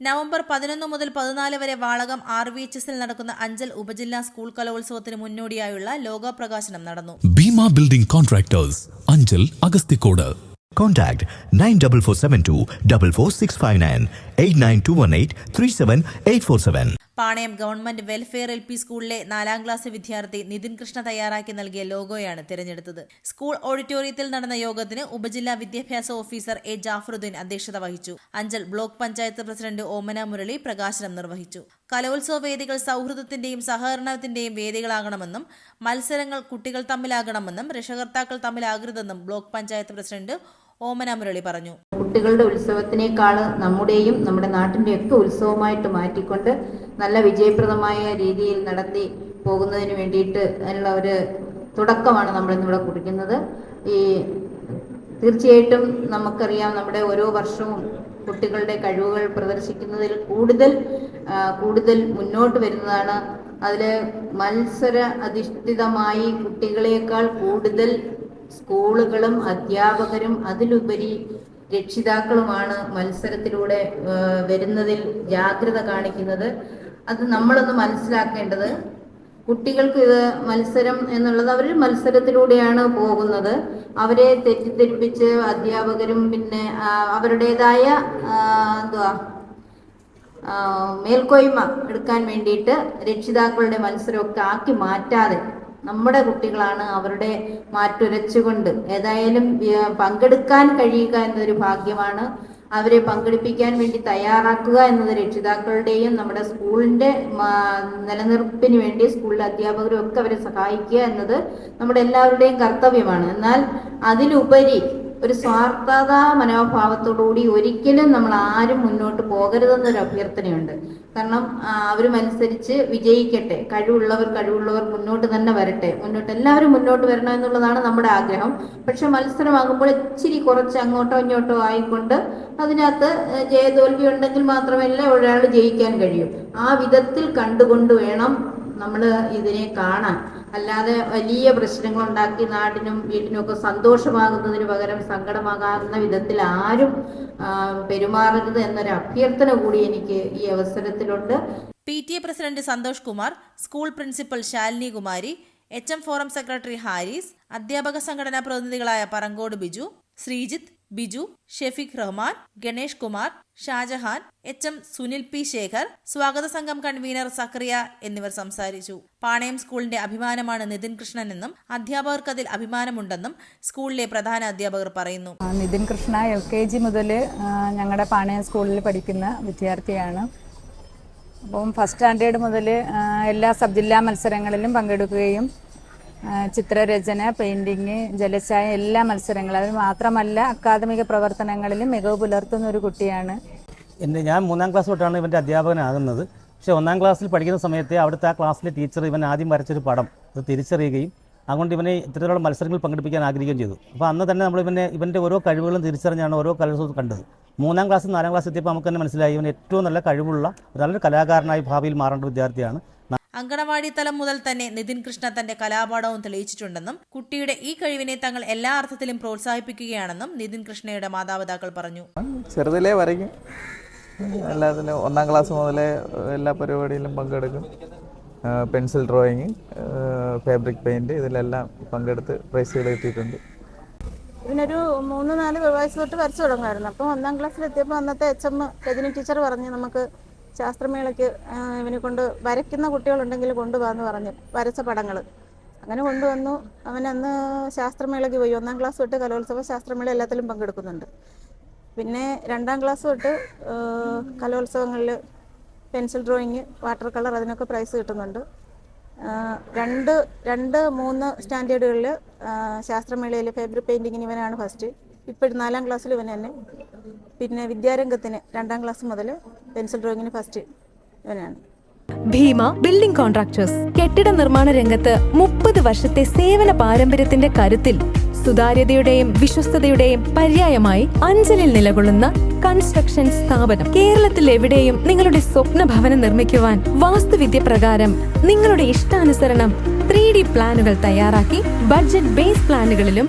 November പതിനൊന്ന് മുതൽ പതിനാല് വരെ വാളകം ആർ വി എച്ച് എസിൽ നടക്കുന്ന അഞ്ചൽ ഉപജില്ലാ സ്കൂൾ കലോത്സവത്തിന് മുന്നോടിയായുള്ള ലോകപ്രകാശനം നടന്നു Bhima building contractors Anchal Agasthikode Contact 94472 44659 89218 37847. Panayam government welfare L P സ്കൂളിലെ നാലാം ക്ലാസ് വിദ്യാർത്ഥി നിതിൻ കൃഷ്ണ തയ്യാറാക്കി നൽകിയ ലോഗോയാണ് തിരഞ്ഞെടുത്തത്. സ്കൂൾ ഓഡിറ്റോറിയത്തിൽ നടന്ന യോഗത്തിന് ഉപജില്ലാ വിദ്യാഭ്യാസ ഓഫീസർ എ ജാഫറുദ്ദീൻ അധ്യക്ഷത വഹിച്ചു. അഞ്ചൽ ബ്ലോക്ക് പഞ്ചായത്ത് പ്രസിഡന്റ് ഓമന മുരളി പ്രകാശനം നിർവഹിച്ചു. കലോത്സവ വേദികൾ സൗഹൃദത്തിന്റെയും സഹകരണത്തിന്റെയും വേദികളാകണമെന്നും മത്സരങ്ങൾ കുട്ടികൾ തമ്മിലാകണമെന്നും രക്ഷകർത്താക്കൾ തമ്മിലാകരുതെന്നും ബ്ലോക്ക് പഞ്ചായത്ത് പ്രസിഡന്റ് ഓമന മുരളി പറഞ്ഞു. കുട്ടികളുടെ ഉത്സവത്തിനേക്കാൾ നമ്മുടെയും നമ്മുടെ നാട്ടിന്റെയൊക്കെ ഉത്സവമായിട്ട് മാറ്റിക്കൊണ്ട് നല്ല വിജയപ്രദമായ രീതിയിൽ നടത്തി പോകുന്നതിന് വേണ്ടിയിട്ട് അതിനുള്ള ഒരു തുടക്കമാണ് നമ്മൾ ഇന്നിവിടെ കുറിക്കുന്നത്. ഈ തീർച്ചയായിട്ടും നമുക്കറിയാം നമ്മുടെ ഓരോ വർഷവും കുട്ടികളുടെ കഴിവുകൾ പ്രദർശിക്കുന്നതിൽ കൂടുതൽ കൂടുതൽ മുന്നോട്ട് വരുന്നതാണ്. അതിൽ മത്സര അധിഷ്ഠിതമായി കുട്ടികളെക്കാൾ കൂടുതൽ സ്കൂളുകളും അധ്യാപകരും അതിലുപരി രക്ഷിതാക്കളുമാണ് മത്സരത്തിലൂടെ വരുന്നതിൽ ജാഗ്രത കാണിക്കുന്നത്. അത് നമ്മളൊന്ന് മനസ്സിലാക്കേണ്ടത് കുട്ടികൾക്ക് ഇത് മത്സരം എന്നുള്ളത് അവർ മത്സരത്തിലൂടെയാണ് പോകുന്നത്. അവരെ തെറ്റിദ്ധരിപ്പിച്ച് അധ്യാപകരും പിന്നെ അവരുടേതായ എന്തുവാ മേൽക്കോയ്മ എടുക്കാൻ വേണ്ടിയിട്ട് രക്ഷിതാക്കളുടെ മത്സരമൊക്കെ ആക്കി മാറ്റാതെ നമ്മുടെ കുട്ടികളാണ് അവരുടെ മാറ്റുരച്ചുകൊണ്ട് ഏതായാലും പങ്കെടുക്കാൻ കഴിയുക എന്നൊരു ഭാഗ്യമാണ് അവരെ പങ്കെടുപ്പിക്കാൻ വേണ്ടി തയ്യാറാക്കുക എന്നത് രക്ഷിതാക്കളുടെയും നമ്മുടെ സ്കൂളിന്റെ നിലനിർപ്പിന് വേണ്ടി സ്കൂളിലെ അധ്യാപകരും ഒക്കെ അവരെ സഹായിക്കുക എന്നത് നമ്മുടെ എല്ലാവരുടെയും കർത്തവ്യമാണ്. എന്നാൽ അതിലുപരി ഒരു സ്വാർത്ഥത മനോഭാവത്തോടുകൂടി ഒരിക്കലും നമ്മൾ ആരും മുന്നോട്ട് പോകരുതെന്നൊരു അഭ്യർത്ഥനയുണ്ട്. കാരണം അവർ മത്സരിച്ച് വിജയിക്കട്ടെ. കഴിവുള്ളവർ കഴിവുള്ളവർ മുന്നോട്ട് തന്നെ വരട്ടെ. മുന്നോട്ട് എല്ലാവരും മുന്നോട്ട് വരണം എന്നുള്ളതാണ് നമ്മുടെ ആഗ്രഹം. പക്ഷെ മത്സരമാകുമ്പോൾ ഇച്ചിരി കുറച്ച് അങ്ങോട്ടോ ഇങ്ങോട്ടോ ആയിക്കൊണ്ട് അതിനകത്ത് ജയതോൽവി ഉണ്ടെങ്കിൽ മാത്രമല്ല ഒരാൾ ജയിക്കാൻ കഴിയും. ആ വിധത്തിൽ കണ്ടുകൊണ്ട് വേണം നമ്മൾ ഇതിനെ കാണാൻ. അല്ലാതെ വലിയ പ്രശ്നങ്ങൾ ഉണ്ടാക്കി നാടിനും വീട്ടിനും ഒക്കെ സന്തോഷമാകുന്നതിന് പകരം സങ്കടമാകാവുന്ന വിധത്തിൽ ആരും പെരുമാറരുത് എന്നൊരു അഭ്യർത്ഥന കൂടി എനിക്ക് ഈ അവസരത്തിലുണ്ട്. P T A president Santhosh Kumar school principal Shalini Kumari H M forum secretary Haris അധ്യാപക സംഘടനാ പ്രതിനിധികളായ Parankode Biju Sreejith Biju Shefeeq Rahman Ganesh Kumar Shahjahan H M Sunil P Sekhar സ്വാഗത സംഘം കൺവീനർ സക്രിയ എന്നിവർ സംസാരിച്ചു. പാണയം സ്കൂളിന്റെ അഭിമാനമാണ് നിതിൻ കൃഷ്ണൻ എന്നും അധ്യാപകർക്ക് അതിൽ അഭിമാനമുണ്ടെന്നും സ്കൂളിലെ പ്രധാന അധ്യാപകർ പറയുന്നു. Nithin Krishna L K G മുതൽ ഞങ്ങളുടെ പാണയം സ്കൂളിൽ പഠിക്കുന്ന വിദ്യാർത്ഥിയാണ്. അപ്പം ഫസ്റ്റ് സ്റ്റാൻഡേർഡ് മുതൽ എല്ലാ സബ് ജില്ലാ മത്സരങ്ങളിലും പങ്കെടുക്കുകയും ചിത്രരചന പെയിന്റിങ് ജലച്ചായ എല്ലാ മത്സരങ്ങളും. അത് മാത്രമല്ല അക്കാദമിക പ്രവർത്തനങ്ങളിലും മികവ് പുലർത്തുന്ന ഒരു കുട്ടിയാണ്. എന്റെ ഞാൻ മൂന്നാം ക്ലാസ് തൊട്ടാണ് ഇവന്റെ അധ്യാപകനാകുന്നത്. പക്ഷേ ഒന്നാം ക്ലാസ്സിൽ പഠിക്കുന്ന സമയത്ത് അവിടുത്തെ ആ ക്ലാസ്സിലെ ടീച്ചർ ഇവൻ ആദ്യം വരച്ചൊരു പടം. അത് തിരിച്ചറിയുകയും അതുകൊണ്ട് ഇവനെ ഇത്തരത്തിലുള്ള മത്സരങ്ങളിൽ പങ്കെടുപ്പിക്കാൻ ആഗ്രഹിക്കുകയും ചെയ്തു. അപ്പോൾ അന്ന് തന്നെ നമ്മൾ ഇവനെ ഇവന്റെ ഓരോ കഴിവുകളും തിരിച്ചറിഞ്ഞാണ് ഓരോ കലോത്സവം കണ്ടത്. മൂന്നാം ക്ലാസ് നാലാം ക്ലാസ് എത്തിയപ്പോൾ നമുക്ക് തന്നെ മനസ്സിലായി ഇവൻ ഏറ്റവും നല്ല കഴിവുള്ള നല്ലൊരു കലാകാരനായി ഭാവിയിൽ മാറേണ്ട വിദ്യാർത്ഥിയാണ് അങ്കണവാടി തലം മുതൽ തന്നെ നിതിൻ കൃഷ്ണ തന്റെ കലാപാഠവും തെളിയിച്ചിട്ടുണ്ടെന്നും കുട്ടിയുടെ ഈ കഴിവിനെ തങ്ങൾ എല്ലാ അർത്ഥത്തിലും പ്രോത്സാഹിപ്പിക്കുകയാണെന്നും നിതിൻ കൃഷ്ണയുടെ മാതാപിതാക്കൾ പറഞ്ഞു. ചെറുതിലേ വരയ്ക്കും. എല്ലാത്തിലും ഒന്നാം ക്ലാസ് മുതലേ എല്ലാ പരിപാടിയിലും പങ്കെടുക്കും. പെൻസിൽ ഡ്രോയിങ് ഫാബ്രിക് പെയിന്റ് ഇതിലെല്ലാം പങ്കെടുത്ത് പ്രൈസുകൾ കിട്ടിയിട്ടുണ്ട്. ഇവനൊരു മൂന്ന് നാല് വയസ്സ് തൊട്ട് വരച്ചു തുടങ്ങുമായിരുന്നു അപ്പം ഒന്നാം ക്ലാസ്സിലെത്തിയപ്പോൾ അന്നത്തെ എച്ച് എം രജനി ടീച്ചർ പറഞ്ഞ് നമുക്ക് ശാസ്ത്രമേളയ്ക്ക് ഇവനെ കൊണ്ട് വരയ്ക്കുന്ന കുട്ടികളുണ്ടെങ്കിൽ കൊണ്ടുപോകാന്ന് പറഞ്ഞു. വരച്ച പടങ്ങൾ അങ്ങനെ കൊണ്ടുവന്നു. അവൻ അന്ന് ശാസ്ത്രമേളയ്ക്ക് പോയി. ഒന്നാം ക്ലാസ് തൊട്ട് കലോത്സവ ശാസ്ത്രമേള എല്ലാത്തിലും പങ്കെടുക്കുന്നുണ്ട്. പിന്നെ രണ്ടാം ക്ലാസ് തൊട്ട് കലോത്സവങ്ങളിൽ പെൻസിൽ ഡ്രോയിങ് വാട്ടർ കളർ അതിനൊക്കെ പ്രൈസ് കിട്ടുന്നുണ്ട്. രണ്ട് രണ്ട് മൂന്ന് സ്റ്റാൻഡേർഡുകളിൽ ശാസ്ത്രമേളയിൽ ഫേബ്രിക് പെയിന്റിങ്ങിന് ഇവനാണ് ഫസ്റ്റ്. ഇപ്പോഴും നാലാം ക്ലാസ്സിൽ ഇവൻ തന്നെ. പിന്നെ വിദ്യാരംഗത്തിന് രണ്ടാം ക്ലാസ് മുതൽ പെൻസിൽ ഡ്രോയിങ്ങിന് ഫസ്റ്റ് ഇവനാണ്. Bhima building contractors. കെട്ടിട നിർമ്മാണ രംഗത്ത് മുപ്പത് വർഷത്തെ സേവന പാരമ്പര്യത്തിന്റെ കരുത്തിൽ സുതാര്യതയുടെയും വിശ്വസ്തതയുടെയും പര്യായമായി അഞ്ചലിൽ നിലകൊള്ളുന്ന കൺസ്ട്രക്ഷൻ സ്ഥാപനം. കേരളത്തിൽ എവിടെയും നിങ്ങളുടെ സ്വപ്ന ഭവനം നിർമ്മിക്കുവാൻ വാസ്തുവിദ്യ പ്രകാരം നിങ്ങളുടെ ഇഷ്ടാനുസരണം ത്രീ ഡി പ്ലാനുകൾ തയ്യാറാക്കി ബഡ്ജറ്റ് ബേസ് പ്ലാനുകളിലും